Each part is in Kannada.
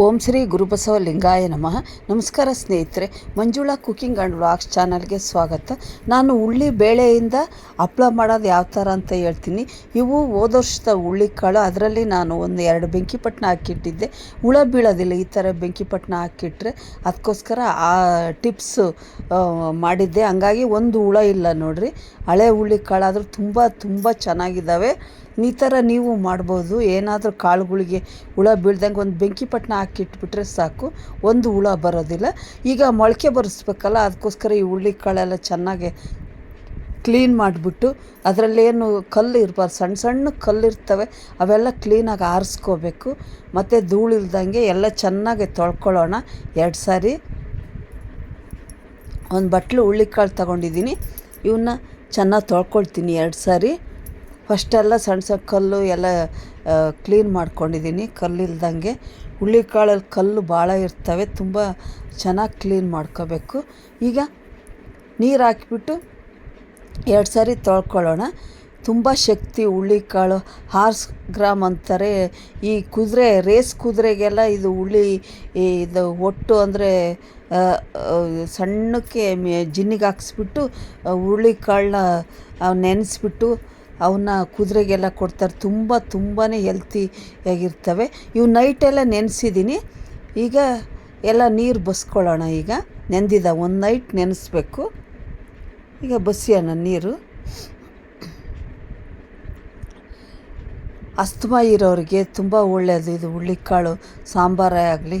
ಓಂ ಶ್ರೀ ಗುರುಬಸವ ಲಿಂಗಾಯ ನಮಃ. ನಮಸ್ಕಾರ ಸ್ನೇಹಿತರೆ, ಮಂಜುಳಾ ಕುಕಿಂಗ್ ಆ್ಯಂಡ್ ವ್ಲಾಗ್ಸ್ ಚಾನಲ್ಗೆ ಸ್ವಾಗತ. ನಾನು ಉಳ್ಳಿ ಬೇಳೆಯಿಂದ ಹಪ್ಪಳ ಮಾಡೋದು ಯಾವ ಥರ ಅಂತ ಹೇಳ್ತೀನಿ. ಇವು ಹೋದ ವರ್ಷದ ಹುಳ್ಳಿ ಕಾಳು, ಅದರಲ್ಲಿ ನಾನು ಒಂದು ಎರಡು ಬೆಂಕಿಪಟ್ಟಣ ಹಾಕಿಟ್ಟಿದ್ದೆ. ಹುಳ ಬೀಳೋದಿಲ್ಲ, ಈ ಥರ ಬೆಂಕಿಪಟ್ಟಣ ಹಾಕಿಟ್ರೆ ಅದಕ್ಕೋಸ್ಕರ ಆ ಟಿಪ್ಸ್ ಮಾಡಿದ್ದೆ. ಹಂಗಾಗಿ ಒಂದು ಹುಳ ಇಲ್ಲ ನೋಡಿರಿ. ಹಳೆ ಹುಳ್ಳಿ ಕಾಳಾದರೂ ತುಂಬ ತುಂಬ ಚೆನ್ನಾಗಿದ್ದಾವೆ. ಈ ಥರ ನೀವು ಮಾಡ್ಬೋದು. ಏನಾದರೂ ಕಾಳುಗಳಿಗೆ ಹುಳ ಬೀಳ್ದಂಗೆ ಒಂದು ಬೆಂಕಿ ಪಟ್ಟಣ ಹಾಕಿಟ್ಬಿಟ್ರೆ ಸಾಕು. ಒಂದು ಹುಳ ಬರೋದಿಲ್ಲ. ಈಗ ಮೊಳಕೆ ಬರೆಸ್ಬೇಕಲ್ಲ, ಅದಕ್ಕೋಸ್ಕರ ಈ ಹುಳ್ಳಿ ಕಾಳೆಲ್ಲ ಚೆನ್ನಾಗಿ ಕ್ಲೀನ್ ಮಾಡಿಬಿಟ್ಟು ಅದರಲ್ಲೇನು ಕಲ್ಲು ಇರಬಾರ್ದು. ಸಣ್ಣ ಸಣ್ಣ ಕಲ್ಲು ಇರ್ತವೆ ಅವೆಲ್ಲ ಕ್ಲೀನಾಗಿ ಆರಿಸ್ಕೋಬೇಕು. ಮತ್ತು ಧೂಳಿಲ್ದಂಗೆ ಎಲ್ಲ ಚೆನ್ನಾಗಿ ತೊಳ್ಕೊಳ್ಳೋಣ. ಎರಡು ಸಾರಿ ಒಂದು ಬಟ್ಲು ಹುಳ್ಳಿಕಾಳು ತಗೊಂಡಿದ್ದೀನಿ. ಇವನ್ನ ಚೆನ್ನಾಗಿ ತೊಳ್ಕೊಳ್ತೀನಿ ಎರಡು ಸಾರಿ. ಫಸ್ಟೆಲ್ಲ ಸಣ್ಣ ಸಣ್ಣ ಕಲ್ಲು ಎಲ್ಲ ಕ್ಲೀನ್ ಮಾಡ್ಕೊಂಡಿದ್ದೀನಿ. ಕಲ್ಲಿಲ್ದಂಗೆ ಹುಳ್ಳಿಕಾಳಲ್ಲಿ ಕಲ್ಲು ಭಾಳ ಇರ್ತವೆ, ತುಂಬ ಚೆನ್ನಾಗಿ ಕ್ಲೀನ್ ಮಾಡ್ಕೋಬೇಕು. ಈಗ ನೀರು ಹಾಕಿಬಿಟ್ಟು ಎರಡು ಸಾರಿ ತೊಳ್ಕೊಳ್ಳೋಣ. ತುಂಬ ಶಕ್ತಿ ಹುಳ್ಳಿಕಾಳು, ಹಾರ್ಸ್ ಗ್ರಾಮ್ ಅಂತಾರೆ. ಈ ಕುದುರೆ, ರೇಸ್ ಕುದುರೆಗೆಲ್ಲ ಇದು ಹುಳಿ ಇದು ಒಟ್ಟು ಅಂದರೆ ಸಣ್ಣಕ್ಕೆ ಜಿನ್ನಿಗೆ ಹಾಕ್ಸ್ಬಿಟ್ಟು ಹುಳ್ಳಿಕಾಳನ್ನ ನೆನೆಸ್ಬಿಟ್ಟು ಅವನ್ನ ಕುದುರೆಗೆಲ್ಲ ಕೊಡ್ತಾರೆ. ತುಂಬ ತುಂಬಾ ಹೆಲ್ತಿ ಆಗಿರ್ತವೆ. ಇವು ನೈಟೆಲ್ಲ ನೆನೆಸಿದ್ದೀನಿ ಈಗ ಎಲ್ಲ ನೀರು ಬಸ್ಕೊಳ್ಳೋಣ ಈಗ. ನೆಂದಿದ ಒಂದು ನೈಟ್ ನೆನೆಸ್ಬೇಕು. ಈಗ ಬಸಿಯೋಣ ನೀರು. ಅಸ್ತಮ ಇರೋರಿಗೆ ತುಂಬ ಒಳ್ಳೆಯದು ಇದು ಹುಳ್ಳಿಕಾಳು, ಸಾಂಬಾರೇ ಆಗಲಿ,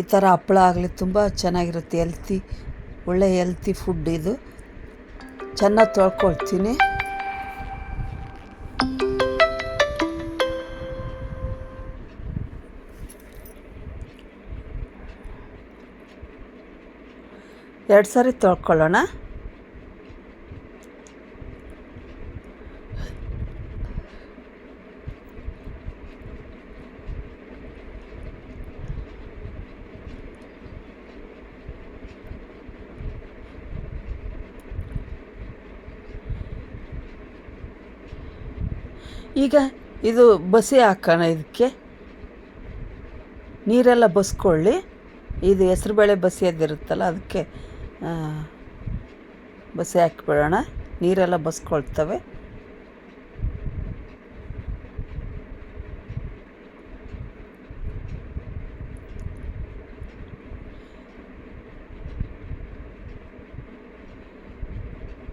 ಈ ಥರ ಹಪ್ಪಳ ಆಗಲಿ ತುಂಬ ಚೆನ್ನಾಗಿರುತ್ತೆ. ಎಲ್ತಿ ಒಳ್ಳೆ ಹೆಲ್ತಿ ಫುಡ್ ಇದು. ಚೆನ್ನಾಗಿ ತೊಳ್ಕೊಳ್ತೀನಿ. ಎರಡು ಸಾರಿ ತೊಳ್ಕೊಳ್ಳೋಣ. ಈಗ ಇದು ಬಸಿ ಹಾಕೋಣ ಇದಕ್ಕೆ. ನೀರೆಲ್ಲ ಬಸ್ಕೊಳ್ಳಿ. ಇದು ಹೆಸ್ರುಬೇಳೆ ಬಸಿಯೋದಿರುತ್ತಲ್ಲ ಅದಕ್ಕೆ ಬಸಿ ಹಾಕಿಬಿಡೋಣ. ನೀರೆಲ್ಲ ಬಸ್ಕೊಳ್ತವೆ.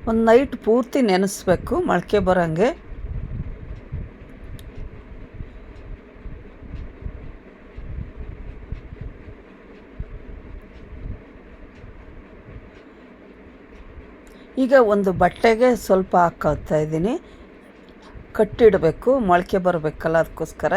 ಒಂದು ನೈಟ್ ಪೂರ್ತಿ ನೆನೆಸ್ಬೇಕು, ಮೊಳಕೆ ಬರೋಂಗೆ. ಈಗ ಒಂದು ಬಟ್ಟೆಗೆ ಸ್ವಲ್ಪ ಹಾಕೋತಾ ಇದ್ದೀನಿ. ಕಟ್ಟಿಡಬೇಕು ಮೊಳಕೆ ಬರಬೇಕಲ್ಲ ಅದಕ್ಕೋಸ್ಕರ.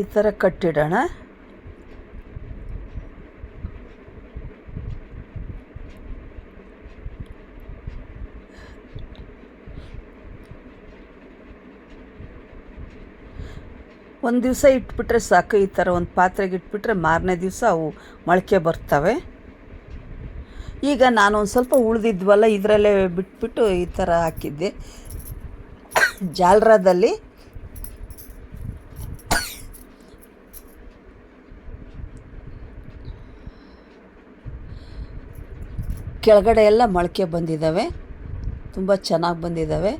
ಈ ಥರ ಕಟ್ಟಿಡೋಣ. ಒಂದು ದಿವಸ ಇಟ್ಬಿಟ್ರೆ ಸಾಕು, ಈ ಥರ ಒಂದು ಪಾತ್ರೆಗೆ ಇಟ್ಬಿಟ್ರೆ ಮಾರನೇ ದಿವಸ ಅವು ಮೊಳಕೆ ಬರ್ತವೆ. ಈಗ ನಾನು ಒಂದು ಸ್ವಲ್ಪ ಉಳಿದಿದ್ವಲ್ಲ, ಇದರಲ್ಲೇ ಬಿಟ್ಬಿಟ್ಟು ಈ ಥರ ಹಾಕಿದ್ದೆ. ಜಾಲ್ರಾದಲ್ಲಿ ಕೆಳಗಡೆ ಎಲ್ಲ ಮೊಳಕೆ ಬಂದಿದ್ದಾವೆ ತುಂಬ ಚೆನ್ನಾಗಿ ಬಂದಿದ್ದಾವೆ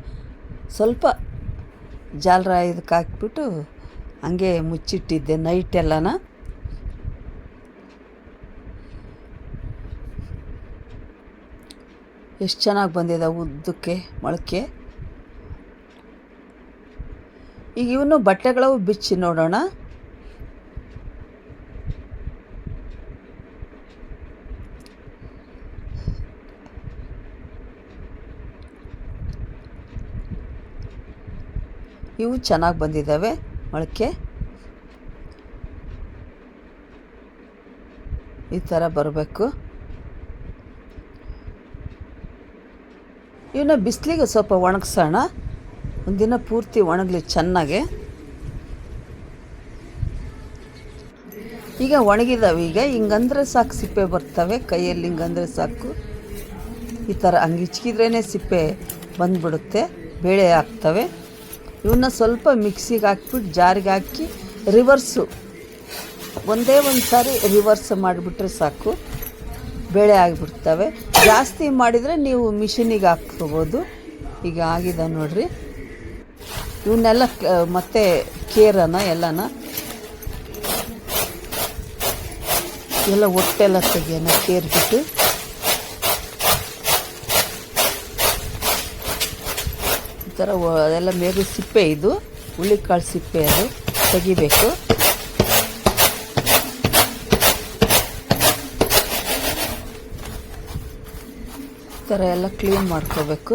ಸ್ವಲ್ಪ ಜಾಲ್ರ ಇದಕ್ಕೆ ಹಾಕ್ಬಿಟ್ಟು ಹಂಗೆ ಮುಚ್ಚಿಟ್ಟಿದ್ದೆ ನೈಟ್ ಎಲ್ಲನ. ಎಷ್ಟು ಚೆನ್ನಾಗಿ ಬಂದಿದೆ ಉದ್ದಕ್ಕೆ, ಮೊಳಕೆ. ಈಗ ಇವನು ಬಟ್ಟೆಗಳವು ಬಿಚ್ಚಿ ನೋಡೋಣ. ಇವು ಚೆನ್ನಾಗಿ ಬಂದಿದ್ದಾವೆ. ಮೊಳಕೆ. ಈ ಥರ ಬರಬೇಕು. ಇವನ್ನ ಬಿಸಿಲಿಗೆ ಸ್ವಲ್ಪ ಒಣಗಿಸೋಣ. ಒಂದಿನ ಪೂರ್ತಿ ಒಣಗಲಿ ಚೆನ್ನಾಗೆ. ಈಗ ಒಣಗಿದಾವೆ. ಈಗ ಹಿಂಗಂದ್ರೆ ಸಾಕು ಸಿಪ್ಪೆ ಬರ್ತವೆ. ಕೈಯಲ್ಲಿ ಹಿಂಗಂದ್ರೆ ಸಾಕು. ಈ ಥರ ಹಂಗೆ ಹಿಚ್ಕಿದ್ರೇ ಸಿಪ್ಪೆ ಬಂದ್ಬಿಡುತ್ತೆ. ಬೇಳೆ ಹಾಕ್ತವೆ ಇವನ್ನ ಸ್ವಲ್ಪ ಮಿಕ್ಸಿಗೆ ಹಾಕ್ಬಿಟ್ಟು ಜಾರಿಗೆ ಹಾಕಿ ರಿವರ್ಸು ಒಂದೇ ಒಂದು ಸಾರಿ ರಿವರ್ಸ್ ಮಾಡಿಬಿಟ್ರೆ ಸಾಕು. ಬೇಳೆ ಆಗಿಬಿಡ್ತವೆ. ಜಾಸ್ತಿ ಮಾಡಿದರೆ ನೀವು ಮಿಷಿನಿಗೆ ಹಾಕ್ಕೋಬೋದು ಈಗ ಆಗಿದೆ ನೋಡ್ರಿ. ಇವನ್ನೆಲ್ಲ ಮತ್ತೆ ಕೇರನ, ಎಲ್ಲನ. ಎಲ್ಲ ಹೊಟ್ಟೆಲ್ಲ ತೆಗಿಯೋಣ, ಕೇರ್ಬಿಟ್ಟು. ಥರ ಅದೆಲ್ಲ ಮೇಲೆ ಸಿಪ್ಪೆ ಇದು. ಹುಳ್ಳಿಕಾಳು ಸಿಪ್ಪೆ ಅದು. ತೆಗಿಬೇಕು. ಥರ ಎಲ್ಲ ಕ್ಲೀನ್ ಮಾಡ್ಕೋಬೇಕು.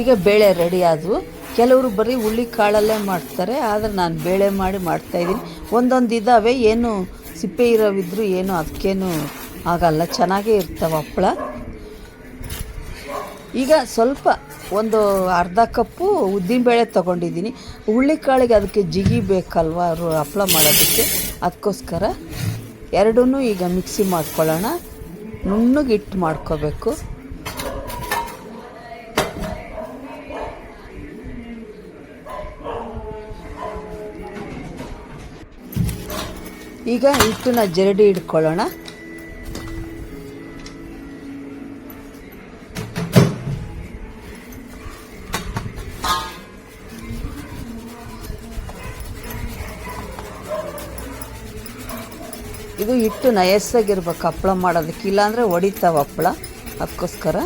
ಈಗ ಬೇಳೆ ರೆಡಿ ಆದವು. ಕೆಲವರು ಬರೀ ಹುಳ್ಳಿ ಕಾಳಲ್ಲೇ ಮಾಡ್ತಾರೆ. ಆದರೆ ನಾನು ಬೇಳೆ ಮಾಡಿ ಮಾಡ್ತಾಯಿದ್ದೀನಿ ಒಂದೊಂದು ಇದ್ದಾವೆ ಏನು ಸಿಪ್ಪೆ ಇರೋವಿದ್ರು ಏನು ಅದಕ್ಕೇನು ಆಗಲ್ಲ. ಚೆನ್ನಾಗೇ ಇರ್ತವೆ ಹಪ್ಪಳ. ಈಗ ಸ್ವಲ್ಪ ಒಂದು ಅರ್ಧ ಕಪ್ಪು ಉದ್ದಿನಬೇಳೆ ತೊಗೊಂಡಿದ್ದೀನಿ. ಹುಳ್ಳಿಕಾಳಿಗೆ ಅದಕ್ಕೆ ಜಿಗಿ ಬೇಕಲ್ವ ಹಪ್ಪಳ ಮಾಡೋದಕ್ಕೆ? ಅದಕ್ಕೋಸ್ಕರ ಎರಡೂ ಈಗ ಮಿಕ್ಸಿ ಮಾಡ್ಕೊಳ್ಳೋಣ. ನುಣ್ಣಗೆ ಹಿಟ್ಟು ಮಾಡ್ಕೋಬೇಕು. ಈಗ ಹಿಟ್ಟನ್ನ ಜರಡಿ ಇಟ್ಕೊಳ್ಳೋಣ. ಇದು ಹಿಟ್ಟು ನಯಸ್ಸಾಗಿರ್ಬೇಕು, ಹಪ್ಪಳ ಮಾಡೋದಕ್ಕೆ. ಇಲ್ಲಾಂದರೆ ಹೊಡಿತಾವ ಹಪ್ಪಳ. ಅದಕ್ಕೋಸ್ಕರ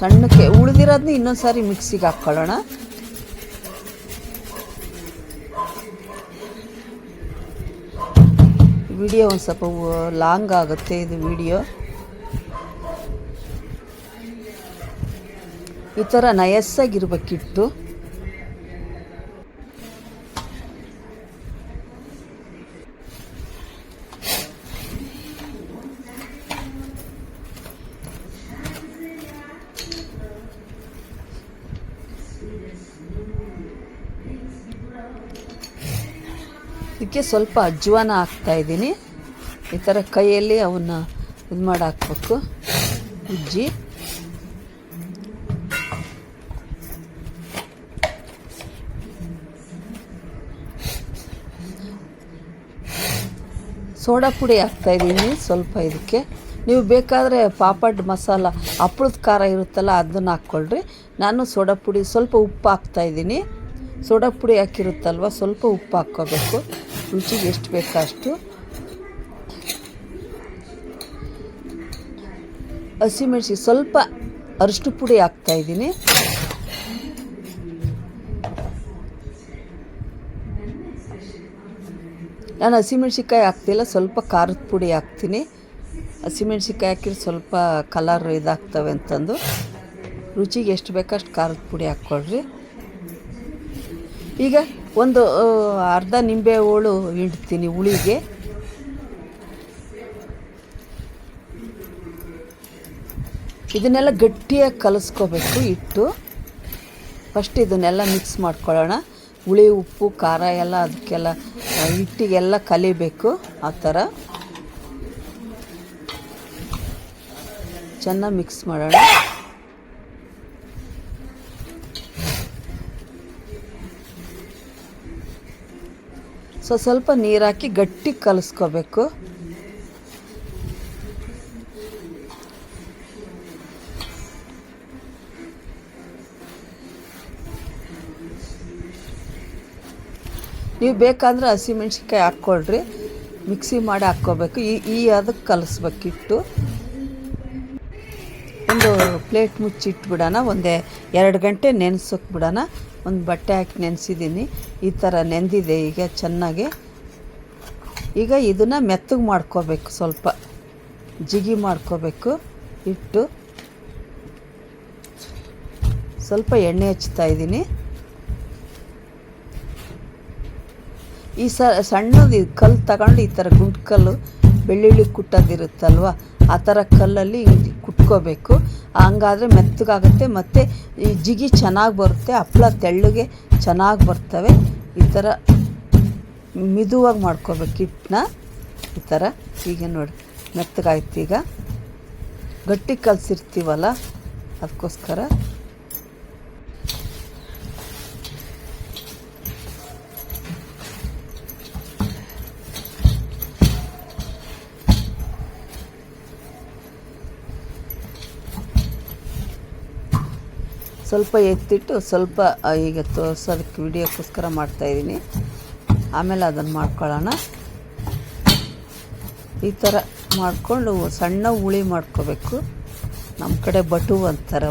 ಸಣ್ಣಕ್ಕೆ ಉಳಿದಿರೋದನ್ನ ಇನ್ನೊಂದು ಸಾರಿ ಮಿಕ್ಸಿಗೆ ಹಾಕ್ಕೊಳ್ಳೋಣ. ವಿಡಿಯೋ ಒಂದು ಸ್ವಲ್ಪ ಲಾಂಗ್ ಆಗುತ್ತೆ ಇದು ವಿಡಿಯೋ. ಈ ಥರ ನಯಸ್ಸಾಗಿರ್ಬೇಕಿಟ್ಟು ಇದಕ್ಕೆ ಸ್ವಲ್ಪ ಅಜ್ವಾನ ಹಾಕ್ತಾ ಇದ್ದೀನಿ. ಈ ಥರ ಕೈಯಲ್ಲಿ ಅವನ್ನ ಇದು ಮಾಡಿ ಹಾಕ್ಬೇಕು ಉಜ್ಜಿ. ಸೋಡಾ ಪುಡಿ ಹಾಕ್ತಾ ಇದ್ದೀನಿ ಸ್ವಲ್ಪ ಇದಕ್ಕೆ. ನೀವು ಬೇಕಾದರೆ ಪಾಪಡ್ ಮಸಾಲ ಹಪ್ಪಳದ ಖಾರ ಇರುತ್ತಲ್ಲ ಅದನ್ನು ಹಾಕ್ಕೊಳ್ರಿ. ನಾನು ಸೋಡಾ ಪುಡಿ ಸ್ವಲ್ಪ ಉಪ್ಪು ಹಾಕ್ತಾ ಇದ್ದೀನಿ. ಸೋಡಾ ಪುಡಿ ಹಾಕಿರುತ್ತಲ್ವ, ಸ್ವಲ್ಪ ಉಪ್ಪು ಹಾಕ್ಕೋಬೇಕು. ರುಚಿಗೆ ಎಷ್ಟು ಬೇಕೋ ಅಷ್ಟು. ಹಸಿಮೆಣ್ಸಿಗೆ ಸ್ವಲ್ಪ ಅರಿಶಿನ ಪುಡಿ ಹಾಕ್ತಾ ಇದ್ದೀನಿ. ನಾನು ಹಸಿಮೆಣ್ಸಿಕಾಯಿ ಹಾಕ್ತಿಲ್ಲ, ಸ್ವಲ್ಪ ಖಾರದ ಪುಡಿ ಹಾಕ್ತೀನಿ. ಹಸಿಮೆಣ್ಸಿಕಾಯಿ ಹಾಕಿದ್ರೆ ಸ್ವಲ್ಪ ಕಲರ್ ಇದಾಗ್ತವೆ ಅಂತಂದು. ರುಚಿಗೆ ಎಷ್ಟು ಬೇಕೋ ಅಷ್ಟು ಖಾರದ ಪುಡಿ ಹಾಕ್ಕೊಳ್ರಿ. ಈಗ ಒಂದು ಅರ್ಧ ನಿಂಬೆ ಹೋಳು ಹಿಂಡ್ತೀನಿ ಹುಳಿಗೆ. ಇದನ್ನೆಲ್ಲ ಗಟ್ಟಿಯಾಗಿ ಕಲಿಸ್ಕೋಬೇಕು ಇಟ್ಟು ಫಸ್ಟ್ ಇದನ್ನೆಲ್ಲ ಮಿಕ್ಸ್ ಮಾಡ್ಕೊಳ್ಳೋಣ. ಹುಳಿ, ಉಪ್ಪು, ಖಾರ ಎಲ್ಲ ಅದಕ್ಕೆಲ್ಲ ಹಿಟ್ಟಿಗೆಲ್ಲ ಕಲಿಬೇಕು ಆ ಥರ. ಚೆನ್ನಾಗಿ ಮಿಕ್ಸ್ ಮಾಡೋಣ. ಸೊ ಸ್ವಲ್ಪ ನೀರು ಹಾಕಿ ಗಟ್ಟಿ ಕಲಸ್ಕೋಬೇಕು. ನೀವು ಬೇಕಾದರೆ ಹಸಿಮೆಣ್ಸಿನ್ಕಾಯಿ ಹಾಕ್ಕೊಳ್ರಿ. ಮಿಕ್ಸಿ ಮಾಡಿ ಹಾಕ್ಕೋಬೇಕು. ಈ ಈ ಅದಕ್ಕೆ ಕಲಿಸ್ಬೇಕಿಟ್ಟು. ಒಂದು ಪ್ಲೇಟ್ ಮುಚ್ಚಿಟ್ಬಿಡೋಣ, ಒಂದೇ ಎರಡು ಗಂಟೆ ನೆನೆಸೋಕೆ ಬಿಡೋಣ ಒಂದು ಬಟ್ಟೆ ಹಾಕಿ ನೆನೆಸಿದ್ದೀನಿ. ಈ ಥರ ನೆಂದಿದೆ ಈಗ ಚೆನ್ನಾಗಿ. ಈಗ ಇದನ್ನು ಮೆತ್ತಗೆ ಮಾಡ್ಕೋಬೇಕು, ಸ್ವಲ್ಪ ಜಿಗಿ ಮಾಡ್ಕೋಬೇಕು. ಇಟ್ಟು ಸ್ವಲ್ಪ ಎಣ್ಣೆ ಹಚ್ತಾ ಇದ್ದೀನಿ. ಈ ಸಣ್ಣದು ಕಲ್ಲು ತಗೊಂಡು ಈ ಥರ ಗುಂಡು ಕಲ್ಲು ಬೆಳ್ಳುಳ್ಳಿ ಕುಟ್ಟೋದಿರುತ್ತಲ್ವ ಆ ಥರ ಕಲ್ಲಲ್ಲಿ ಕುಟ್ಕೋಬೇಕು. ಹಂಗಾದರೆ ಮೆತ್ತಗಾಗುತ್ತೆ. ಮತ್ತು ಈ ಜಿಗಿ ಚೆನ್ನಾಗಿ ಬರುತ್ತೆ. ಹಪ್ಳ ತೆಳ್ಳಗೆ ಚೆನ್ನಾಗಿ ಬರ್ತವೆ. ಈ ಥರ ಮಿದುವಾಗಿ ಮಾಡ್ಕೋಬೇಕು ಹಿಟ್ಟನ್ನ. ಈ ಥರ ಈಗ ನೋಡಿ. ಮೆತ್ತಗಾಯ್ತು ಈಗ. ಗಟ್ಟಿ ಕಲಸಿರ್ತೀವಲ್ಲ, ಅದಕ್ಕೋಸ್ಕರ ಸ್ವಲ್ಪ ಎತ್ತಿಟ್ಟು ಸ್ವಲ್ಪ ಈಗ ತೋರ್ಸೋದಕ್ಕೆ ವಿಡಿಯೋಕ್ಕೋಸ್ಕರ ಮಾಡ್ತಾಯಿದ್ದೀನಿ ಆಮೇಲೆ ಅದನ್ನು ಮಾಡ್ಕೊಳ್ಳೋಣ. ಈ ಥರ ಮಾಡಿಕೊಂಡು ಸಣ್ಣ ಹುಳಿ ಮಾಡ್ಕೋಬೇಕು. ನಮ್ಮ ಕಡೆ ಬಟು ಅಂತಾರೆ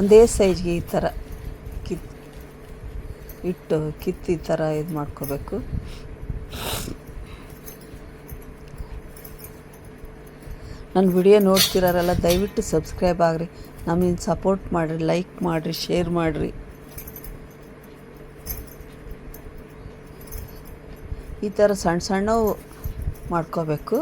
ಒಂದೇ ಸೈಜ್ಗೆ ಈ ಥರ ಕಿತ್, ಇಟ್ಟು ಕಿತ್ತು ಥರ ಇದು ಮಾಡ್ಕೋಬೇಕು. ನನ್ನ ವಿಡಿಯೋ ನೋಡ್ತಿರೋರೆಲ್ಲ ದಯವಿಟ್ಟು ಸಬ್ಸ್ಕ್ರೈಬ್ ಆಗಿರಿ. ನಮ್ಮನ್ನು ಸಪೋರ್ಟ್ ಮಾಡಿರಿ ಲೈಕ್ ಮಾಡಿರಿ ಶೇರ್ ಮಾಡಿರಿ. ಈ ಥರ ಸಣ್ಣ ಸಣ್ಣವು ಮಾಡ್ಕೋಬೇಕು.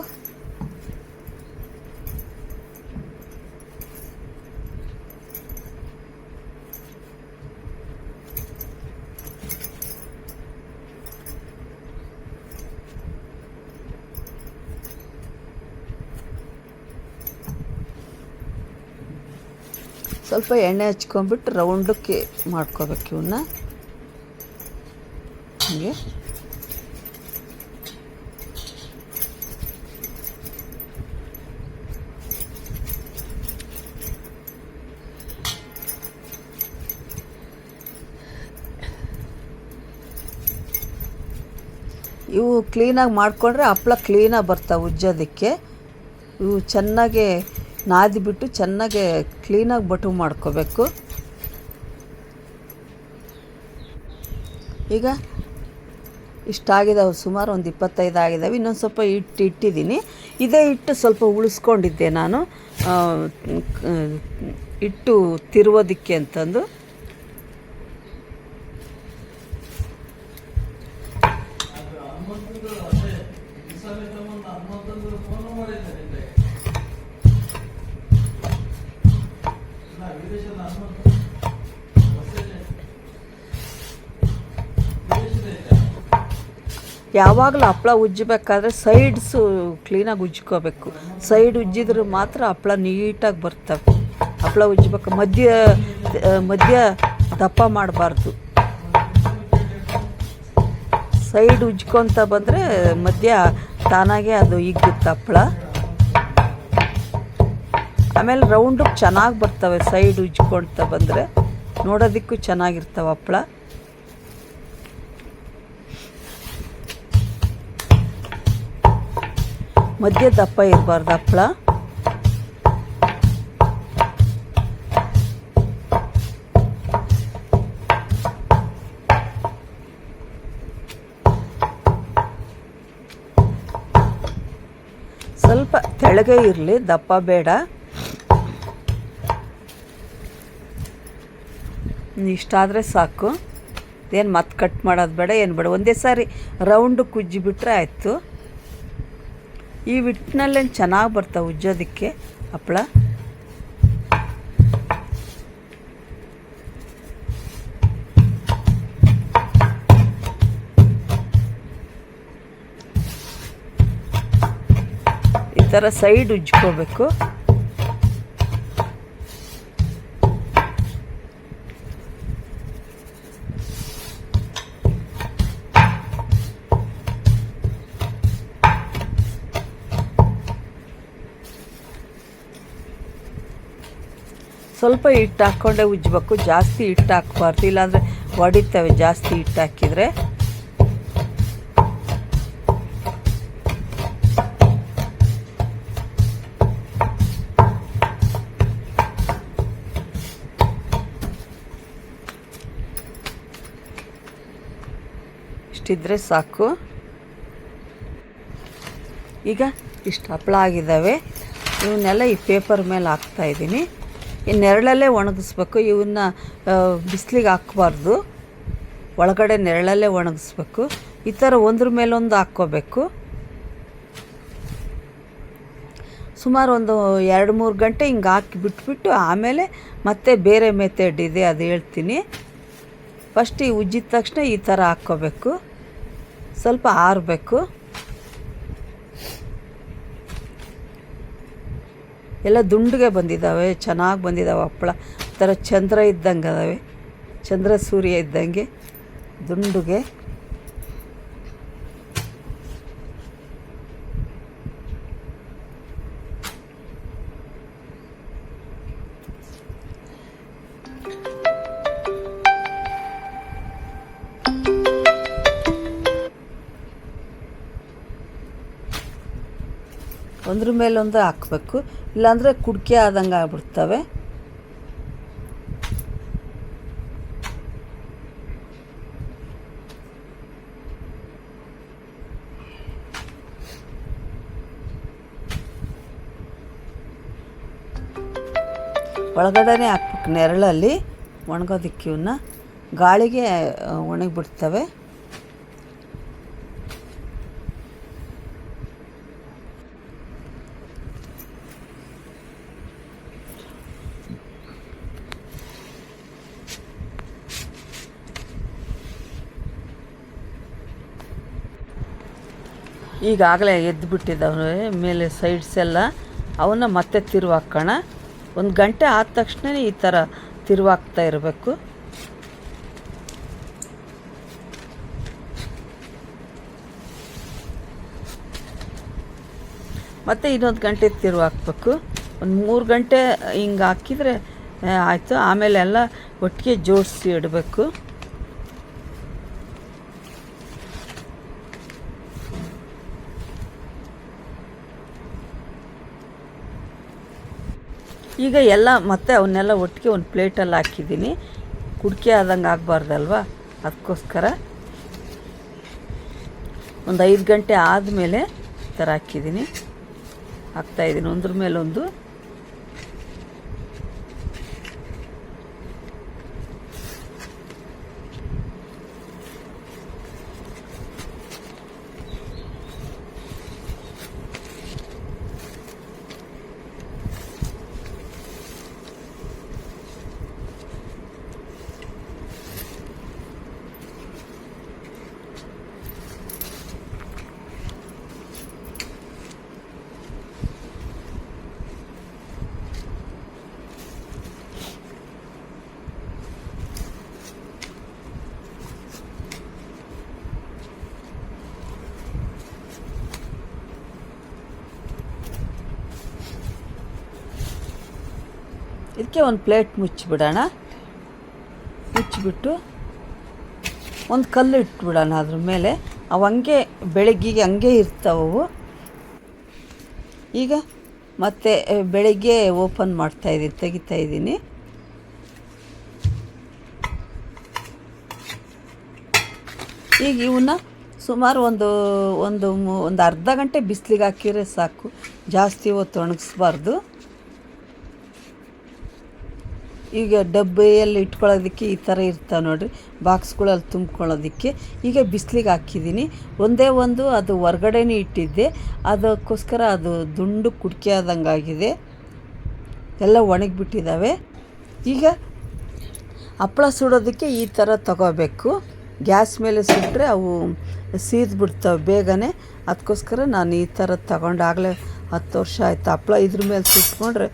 ಸ್ವಲ್ಪ ಎಣ್ಣೆ ಹಚ್ಕೊಂಡ್ಬಿಟ್ಟು ರೌಂಡಕ್ಕೆ ಮಾಡ್ಕೋಬೇಕು ಇವನ್ನ ಹಂಗೆ. ಇವು ಕ್ಲೀನಾಗಿ ಮಾಡಿಕೊಂಡ್ರೆ ಹಪ್ಳ ಕ್ಲೀನಾಗಿ ಬರ್ತಾವೆ ಉಜ್ಜೋದಕ್ಕೆ. ಇವು ಚೆನ್ನಾಗಿ ನಾದಿಬಿಟ್ಟು ಚೆನ್ನಾಗಿ ಕ್ಲೀನಾಗಿ ಬಟು ಮಾಡ್ಕೋಬೇಕು. ಈಗ ಇಷ್ಟಾಗಿದ್ದಾವೆ ಸುಮಾರು ಒಂದು ಇಪ್ಪತ್ತೈದು ಆಗಿದ್ದಾವೆ ಇನ್ನೊಂದು ಸ್ವಲ್ಪ ಹಿಟ್ಟು ಇಟ್ಟಿದ್ದೀನಿ. ಇದೇ ಹಿಟ್ಟು ಸ್ವಲ್ಪ ಉಳಿಸ್ಕೊಂಡಿದ್ದೆ ನಾನು. ಹಿಟ್ಟು ತಿರುವುದಕ್ಕೆ ಅಂತಂದು. ಯಾವಾಗಲೂ ಹಪ್ಪಳ ಉಜ್ಜಬೇಕಾದ್ರೆ ಸೈಡ್ಸು ಕ್ಲೀನಾಗಿ ಉಜ್ಕೋಬೇಕು ಸೈಡ್ ಉಜ್ಜಿದ್ರೆ ಮಾತ್ರ ಹಪ್ಪಳ ನೀಟಾಗಿ ಬರ್ತವೆ. ಹಪ್ಪಳ ಉಜ್ಜಬೇಕು. ಮಧ್ಯ ಮಧ್ಯ ದಪ್ಪ ಮಾಡಬಾರ್ದು. ಸೈಡ್ ಉಜ್ಕೊತ ಬಂದರೆ ಮಧ್ಯ ತಾನಾಗೆ ಅದು ಇಗ್ಗುತ್ತೆ ಹಪ್ಪಳ ಆಮೇಲೆ ರೌಂಡು ಚೆನ್ನಾಗಿ ಬರ್ತವೆ ಸೈಡ್ ಉಜ್ಕೊಳ್ತಾ ಬಂದರೆ. ನೋಡೋದಕ್ಕೂ ಚೆನ್ನಾಗಿರ್ತವೆ ಹಪ್ಳ. ಮಧ್ಯ ದಪ್ಪ ಇರಬಾರ್ದು ಹಪ್ಪಳ. ಸ್ವಲ್ಪ ತೆಳಗೆ ಇರಲಿ, ದಪ್ಪ ಬೇಡ. ಇಷ್ಟಾದರೆ ಸಾಕು. ಏನು ಮತ್ತೆ ಕಟ್ ಮಾಡೋದು ಬೇಡ, ಏನು ಬೇಡ. ಒಂದೇ ಸಾರಿ ರೌಂಡು ಕುಜ್ಜಿಬಿಟ್ರೆ ಆಯಿತು. ಈ ಹಿಟ್ಟಿನಲ್ಲೇನು ಚೆನ್ನಾಗಿ ಬರ್ತಾವೆ ಉಜ್ಜೋದಕ್ಕೆ? ಹಪ್ಳ ಈ ಥರ ಸೈಡ್ ಉಜ್ಕೋಬೇಕು. ಸ್ವಲ್ಪ ಹಿಟ್ಟು ಹಾಕ್ಕೊಂಡೇ ಉಜ್ಬೇಕು ಜಾಸ್ತಿ ಹಿಟ್ಟು ಹಾಕ್ಬಾರ್ದು. ಇಲ್ಲಾಂದರೆ ಒಡಿತವೆ ಜಾಸ್ತಿ ಹಿಟ್ಟು ಹಾಕಿದರೆ. ಇಷ್ಟಿದ್ರೆ ಸಾಕು. ಈಗ ಇಷ್ಟು ಹಪ್ಪಳ ಆಗಿದ್ದಾವೆ. ಇವನ್ನೆಲ್ಲ ಈ ಪೇಪರ್ ಮೇಲೆ ಹಾಕ್ತಾ ಇದ್ದೀನಿ. ಈ ನೆರಳಲ್ಲೇ ಒಣಗಿಸ್ಬೇಕು, ಇವನ್ನ ಬಿಸಿಲಿಗೆ ಹಾಕ್ಬಾರ್ದು. ಒಳಗಡೆ ನೆರಳಲ್ಲೇ ಒಣಗಿಸ್ಬೇಕು. ಈ ಥರ ಒಂದ್ರ ಮೇಲೊಂದು ಹಾಕ್ಕೋಬೇಕು. ಸುಮಾರು ಒಂದು ಎರಡು ಮೂರು ಗಂಟೆ ಹಿಂಗೆ ಹಾಕಿ ಬಿಟ್ಬಿಟ್ಟು ಆಮೇಲೆ ಮತ್ತೆ ಬೇರೆ ಮೆಥಡ್ ಇದೆ, ಅದು ಹೇಳ್ತೀನಿ. ಫಸ್ಟ್ ಈ ಉಜ್ಜಿದ ತಕ್ಷಣ ಈ ಥರ ಹಾಕ್ಕೋಬೇಕು. ಸ್ವಲ್ಪ ಆರಬೇಕು. ಎಲ್ಲ ದುಂಡಿಗೆ ಬಂದಿದ್ದಾವೆ, ಚೆನ್ನಾಗಿ ಬಂದಿದ್ದಾವೆ ಹಪ್ಪಳ. ಥರ ಚಂದ್ರ ಇದ್ದಂಗೆ ಅದಾವೆ. ಚಂದ್ರ ಸೂರ್ಯ ಇದ್ದಂಗೆ ದುಂಡುಗೆ. ಒಂದ್ರ ಮೇಲೊಂದು ಹಾಕಬೇಕು. ಇಲ್ಲಾಂದರೆ ಕುಡಿಕೆ ಆದಂಗೆ ಆಗ್ಬಿಡ್ತವೆ. ಒಳಗಡೆನೇ ಹಾಕ್ಬೇಕು ನೆರಳಲ್ಲಿ ಒಣಗೋದಿಕ್ಕಿವನ್ನ ಗಾಳಿಗೆ ಒಣಗಿಬಿಡ್ತವೆ. ಈಗಾಗಲೇ ಎದ್ದು ಬಿಟ್ಟಿದ್ದವನು ಮೇಲೆ ಸೈಡ್ಸ್ ಎಲ್ಲ. ಅವನ್ನ ಮತ್ತೆ ತಿರುವಾಕೋಣ ಒಂದು ಗಂಟೆ ಆದ ತಕ್ಷಣ ಈ ಥರ ತಿರುವಾಗ್ತಾ ಇರಬೇಕು. ಮತ್ತು ಇನ್ನೊಂದು ಗಂಟೆ ತಿರುವು ಹಾಕ್ಬೇಕು ಒಂದು ಮೂರು ಗಂಟೆ ಹಿಂಗೆ ಹಾಕಿದರೆ ಆಯಿತು. ಆಮೇಲೆ ಎಲ್ಲ ಒಟ್ಟಿಗೆ ಜೋಡಿಸಿ ಇಡಬೇಕು. ಈಗ ಎಲ್ಲ ಮತ್ತೆ ಅವನ್ನೆಲ್ಲ ಒಟ್ಟಿಗೆ ಒಂದು ಪ್ಲೇಟಲ್ಲಿ ಹಾಕಿದ್ದೀನಿ. ಕುಡಿಕೆ ಆದಂಗೆ ಆಗಬಾರ್ದಲ್ವ? ಅದಕ್ಕೋಸ್ಕರ ಒಂದು ಐದು ಗಂಟೆ ಆದಮೇಲೆ ಈ ಥರ ಹಾಕಿದ್ದೀನಿ. ಹಾಕ್ತಾಯಿದ್ದೀನಿ ಒಂದ್ರ ಮೇಲೊಂದು ಇದಕ್ಕೆ ಒಂದು ಪ್ಲೇಟ್ ಮುಚ್ಚಿಬಿಡೋಣ. ಮುಚ್ಚಿಬಿಟ್ಟು ಒಂದು ಕಲ್ಲು ಇಟ್ಬಿಡೋಣ ಅದ್ರ ಮೇಲೆ. ಅವು ಹಂಗೆ ಬೆಳಗ್ಗೆಗೆ ಹಂಗೆ ಇರ್ತಾವವು ಈಗ ಮತ್ತೆ ಬೆಳಗ್ಗೆ ಓಪನ್ ಮಾಡ್ತಾಯಿದ್ದೀನಿ ತೆಗಿತಾ ಇದ್ದೀನಿ. ಈಗ ಇವನ್ನ ಸುಮಾರು ಒಂದು ಒಂದು ಒಂದು ಅರ್ಧ ಗಂಟೆ ಬಿಸಿಲಿಗೆ ಹಾಕಿದ್ರೆ ಸಾಕು. ಜಾಸ್ತಿ ಹೊತ್ತು ಒಣಗಿಸ್ಬಾರ್ದು. ಈಗ ಡಬ್ಬೆಯಲ್ಲಿ ಇಟ್ಕೊಳ್ಳೋದಕ್ಕೆ ಈ ಥರ ಇರ್ತಾವೆ ನೋಡಿರಿ. ಬಾಕ್ಸ್ಗಳಲ್ಲಿ ತುಂಬ್ಕೊಳ್ಳೋದಕ್ಕೆ. ಈಗ ಬಿಸಿಲಿಗೆ ಹಾಕಿದ್ದೀನಿ. ಒಂದೇ ಒಂದು ಅದು ಹೊರ್ಗಡೆನೇ ಇಟ್ಟಿದ್ದೆ. ಅದಕ್ಕೋಸ್ಕರ ಅದು ದುಂಡು ಕುಡಿಕೆ ಆದಂಗೆ ಆಗಿದೆ. ಎಲ್ಲ ಒಣಗಿಬಿಟ್ಟಿದ್ದಾವೆ ಈಗ ಹಪ್ಪಳ ಸುಡೋದಕ್ಕೆ ಈ ಥರ ತಗೋಬೇಕು. ಗ್ಯಾಸ್ ಮೇಲೆ ಸುಟ್ಟರೆ ಅವು ಸೀದ್ಬಿಡ್ತವೆ ಬೇಗನೆ. ಅದಕ್ಕೋಸ್ಕರ ನಾನು ಈ ಥರ ತಗೊಂಡಾಗಲೇ ಹತ್ತು ವರ್ಷ ಆಯಿತು ಹಪ್ಪಳ ಇದ್ರ ಮೇಲೆ ಸುಟ್ಕೊಂಡ್ರೆ.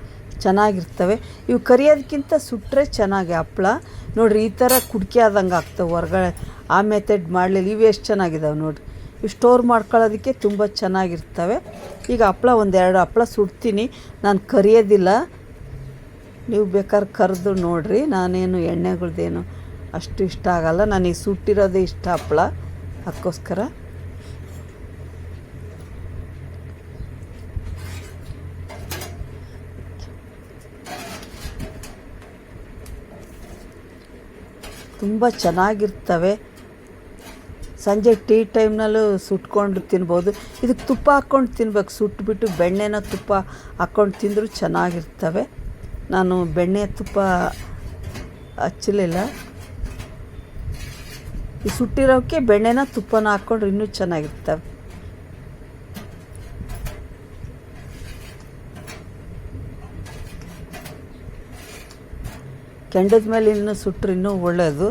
ಚೆನ್ನಾಗಿರ್ತವೆ. ಇವು ಕರಿಯೋದಕ್ಕಿಂತ ಸುಟ್ಟರೆ ಚೆನ್ನಾಗಿ ಹಪ್ಪಳ. ನೋಡಿರಿ, ಈ ಥರ ಕುಡ್ಕೆ ಆದಂಗೆ ಆಗ್ತವೆ ಹೊರ್ಗಡೆ. ಆ ಮೆಥಡ್ ಮಾಡಲಿಲ್ಲ. ಇವು ಎಷ್ಟು ಚೆನ್ನಾಗಿದ್ದಾವೆ ನೋಡಿರಿ. ಇವು ಸ್ಟೋರ್ ಮಾಡ್ಕೊಳ್ಳೋದಕ್ಕೆ ತುಂಬ ಚೆನ್ನಾಗಿರ್ತವೆ. ಈಗ ಹಪ್ಪಳ, ಒಂದೆರಡು ಹಪ್ಪಳ ಸುಡ್ತೀನಿ. ನಾನು ಕರಿಯೋದಿಲ್ಲ. ನೀವು ಬೇಕಾದ್ರೆ ಕರೆದು ನೋಡಿರಿ. ನಾನೇನು ಎಣ್ಣೆಗಳ್ದೇನು ಅಷ್ಟು ಇಷ್ಟ ಆಗಲ್ಲ. ನನಗೆ ಸುಟ್ಟಿರೋದೇ ಇಷ್ಟ ಹಪ್ಪಳ. ಅದಕ್ಕೋಸ್ಕರ ತುಂಬ ಚೆನ್ನಾಗಿರ್ತವೆ. ಸಂಜೆ ಟೀ ಟೈಮ್ನಲ್ಲೂ ಸುಟ್ಕೊಂಡು ತಿನ್ಬೋದು. ಇದಕ್ಕೆ ತುಪ್ಪ ಹಾಕ್ಕೊಂಡು ತಿನ್ಬೇಕು. ಸುಟ್ಬಿಟ್ಟು ಬೆಣ್ಣೆನ ತುಪ್ಪ ಹಾಕ್ಕೊಂಡು ತಿಂದರೂ ಚೆನ್ನಾಗಿರ್ತವೆ. ನಾನು ಬೆಣ್ಣೆ ತುಪ್ಪ ಹಚ್ಚಲಿಲ್ಲ ಸುಟ್ಟಿರೋಕ್ಕೆ ಬೆಣ್ಣೆನ ತುಪ್ಪನ ಹಾಕ್ಕೊಂಡ್ರೆ ಇನ್ನೂ ಚೆನ್ನಾಗಿರ್ತವೆ. ಕೆಂಡದ ಮೇಲೆ ಇನ್ನೂ ಸುಟ್ಟರೆ ಇನ್ನೂ ಒಳ್ಳೆಯದು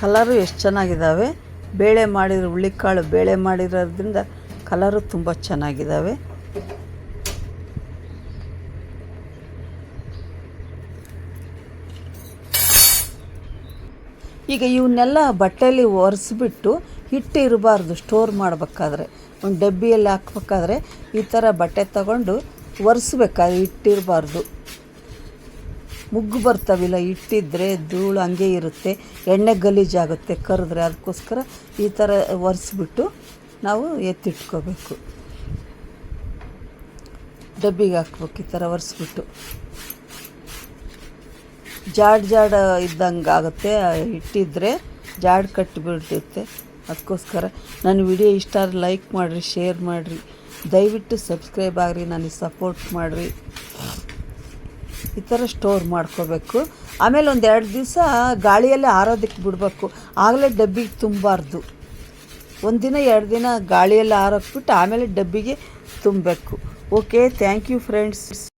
ಕಲರು ಎಷ್ಟು ಚೆನ್ನಾಗಿದ್ದಾವೆ. ಬೇಳೆ ಮಾಡಿರೋ ಹುಳ್ಳಿಕಾಳು ಬೇಳೆ ಮಾಡಿರೋದ್ರಿಂದ ಕಲರು ತುಂಬ ಚೆನ್ನಾಗಿದ್ದಾವೆ. ಈಗ ಇವನ್ನೆಲ್ಲ ಬಟ್ಟೆಯಲ್ಲಿ ಒರೆಸ್ಬಿಟ್ಟು ಹಿಟ್ಟು ಇರಬಾರ್ದು ಸ್ಟೋರ್ ಮಾಡಬೇಕಾದ್ರೆ. ಒಂದು ಡಬ್ಬಿಯಲ್ಲಿ ಹಾಕ್ಬೇಕಾದ್ರೆ ಈ ಥರ ಬಟ್ಟೆ ತಗೊಂಡು ಒರೆಸ್ಬೇಕಾದ್ರೆ ಹಿಟ್ಟಿರಬಾರ್ದು. ಮುಗ್ಗು ಬರ್ತಾವಿಲ್ಲ, ಹಿಟ್ಟಿದ್ರೆ ಧೂಳು ಹಂಗೆ ಇರುತ್ತೆ, ಎಣ್ಣೆ ಗಲೀಜಾಗುತ್ತೆ ಕರೆದ್ರೆ. ಅದಕ್ಕೋಸ್ಕರ ಈ ಥರ ಒರೆಸ್ಬಿಟ್ಟು ನಾವು ಎತ್ತಿಟ್ಕೋಬೇಕು. ಡಬ್ಬಿಗೆ ಹಾಕ್ಬೇಕು ಈ ಥರ ಒರೆಸ್ಬಿಟ್ಟು. ಜಾಡ್ ಜಾಡ ಇದ್ದಂಗೆ ಆಗುತ್ತೆ, ಇಟ್ಟಿದ್ರೆ ಜಾಡ್ ಕಟ್ಟಿಬಿಡ್ತೈತೆ ಅದಕ್ಕೋಸ್ಕರ ನನ್ನ ವಿಡಿಯೋ ಇಷ್ಟ ಲೈಕ್ ಮಾಡಿರಿ, ಶೇರ್ ಮಾಡಿರಿ. ದಯವಿಟ್ಟು ಸಬ್ಸ್ಕ್ರೈಬ್ ಆಗಿರಿ, ನನಗೆ ಸಪೋರ್ಟ್ ಮಾಡಿರಿ. ಈ ಥರ ಸ್ಟೋರ್ ಮಾಡ್ಕೋಬೇಕು. ಆಮೇಲೆ ಒಂದು ಎರಡು ದಿವಸ ಗಾಳಿಯಲ್ಲೇ ಆರೋದಕ್ಕೆ ಬಿಡಬೇಕು. ಆಗಲೇ ಡಬ್ಬಿಗೆ ತುಂಬಾರ್ದು ಒಂದಿನ ಎರಡು ದಿನ ಗಾಳಿಯಲ್ಲಿ ಆರೋಕ್ಬಿಟ್ಟು ಆಮೇಲೆ ಡಬ್ಬಿಗೆ ತುಂಬಬೇಕು. Okay thank you friends